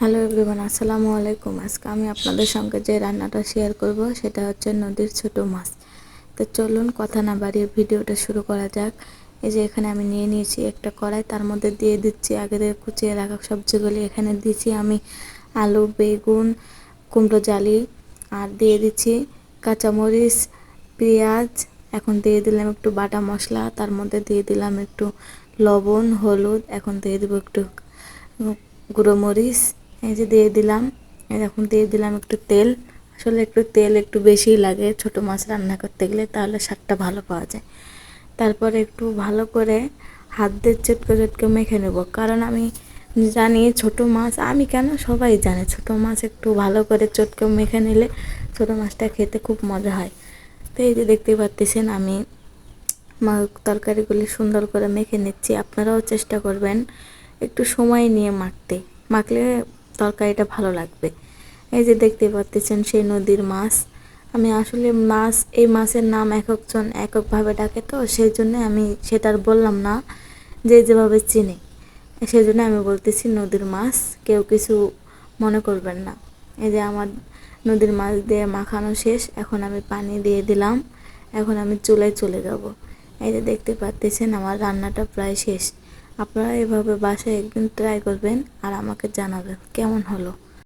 Hello everyone, আসসালামু আলাইকুম। আজকে আমি আপনাদের সঙ্গে যে রান্নাটা শেয়ার করব, সেটা হচ্ছে নদীর ছোট মাছ। তো চলুন কথা না বাড়িয়ে ভিডিওটা শুরু করা যাক। এই যে এখানে আমি নিয়ে নিয়েছি একটা কড়াই, তার মধ্যে দিয়ে দিচ্ছি আগে কুচিয়ে রাখা সবজিগুলি। এখানে দিচ্ছি আমি আলু, বেগুন, কুমড়ো, জালি, আর দিয়ে দিচ্ছি কাঁচামরিচ, পেঁয়াজ। এখন দিয়ে দিলাম একটু বাটা মশলা, তার মধ্যে দিয়ে দিলাম একটু লবণ, হলুদ। এখন দিয়ে দেবো একটু গুঁড়ো মরিচ। এই যে দিয়ে দিলাম। এখন দিয়ে দিলাম একটু তেল। আসলে একটু তেল একটু বেশিই লাগে ছোট মাছ রান্না করতে গেলে, তাহলে স্বাদটা ভালো পাওয়া যায়। তারপরে একটু ভালো করে হাত দিয়ে চটকে চটকে মেখে নেব। কারণ আমি জানি ছোট মাছ, আমি কেন সবাই জানে, ছোট মাছ একটু ভালো করে চটকে মেখে নিলে ছোট মাছটা খেতে খুব মজা হয়। তো এই যে দেখতে পাচ্ছেন আমি তরকারিগুলি সুন্দর করে মেখে নিচ্ছি। আপনারাও চেষ্টা করবেন একটু সময় নিয়ে মাখতে। মাখলে তরকারিটা ভালো লাগবে। এই যে দেখতে পাচ্ছেন সেই নদীর মাছ। আমি আসলে মাছ, এই মাছের নাম এক একজন এককভাবে ডাকে তো, সেই জন্য আমি সেটা আর বললাম না যে যেভাবে চিনি। সেই জন্য আমি বলতেছি নদীর মাছ, কেউ কিছু মনে করবেন না। এই যে আমার নদীর মাছ দিয়ে মাখানো শেষ, এখন আমি পানি দিয়ে দিলাম, এখন আমি চুলায় চলে যাব। এই যে দেখতে পাচ্ছেন আমার রান্নাটা প্রায় শেষ। আপনারা এভাবে বাসায় একদিন ট্রাই করবেন আর আমাকে জানাবেন কেমন হলো।